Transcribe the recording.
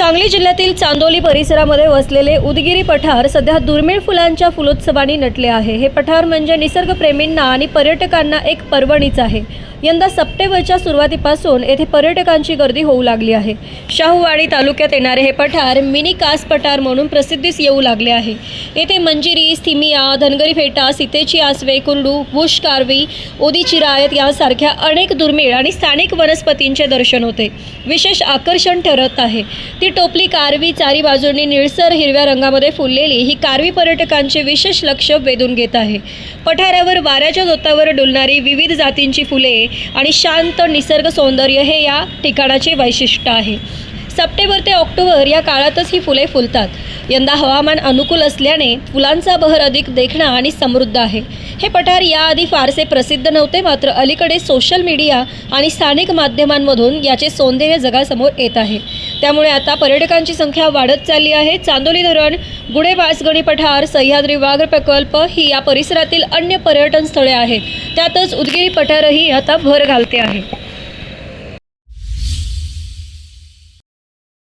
सांगली जिल्ह्यातील चांदोली परिसरामध्ये वसलेले उदगिरी पठार सध्या दुर्मिळ फुलांच्या फुलोत्सवाने नटले आहे. हे पठार म्हणजे निसर्गप्रेमींना आणि पर्यटकांना एक पर्वणीच आहे. यंदा सप्टेंबरच्या सुरुवातीपासून येथे पर्यटकांची गर्दी होऊ लागली आहे. शाहूवाडी तालुक्यात येणारे हे पठार मिनी कास पठार म्हणून प्रसिद्धीस येऊ लागले आहे. येथे मंजिरी स्थिमिया धनगरी फेटा सीतेची आसवे कुरडू बुश कारवी ओदीची रायत यासारख्या अनेक दुर्मिळ आणि स्थानिक वनस्पतींचे दर्शन होते. विशेष आकर्षण ठरत आहे. ती टोपली कारवी चारी बाजूंनी निळसर हिरव्या रंगामध्ये फुललेली ही कारवी पर्यटकांचे विशेष लक्ष वेधून घेत आहे. पठारावर वाऱ्याच्या जोतावर डुलणारी विविध जातींची फुले आणि शांत निसर्ग सौंदर्य हे या ठिकाणाचे वैशिष्ट्य आहे. सप्टेंबर ते ऑक्टोबर या काळातच ही फुले फुलतात. यंदा हवामान अनुकूल असल्याने फुलांचा बहर अधिक देखणा आणि समृद्ध आहे. हे पठार याआधी फारसे प्रसिद्ध नव्हते मात्र अलीकडे सोशल मीडिया आणि स्थानिक माध्यमांमधून याचे सौंदर्य जगासमोर येत आहे. त्यामुळे आता पर्यटकांची संख्या वाढत चालली आहे. चांदोली धरण गुढे वासगणी पठार सह्याद्री वाघ प्रकल्प ही या परिसरातील अन्य पर्यटन स्थळे आहेत. त्यातच उदगिरी पठारही आता भर घालते आहे.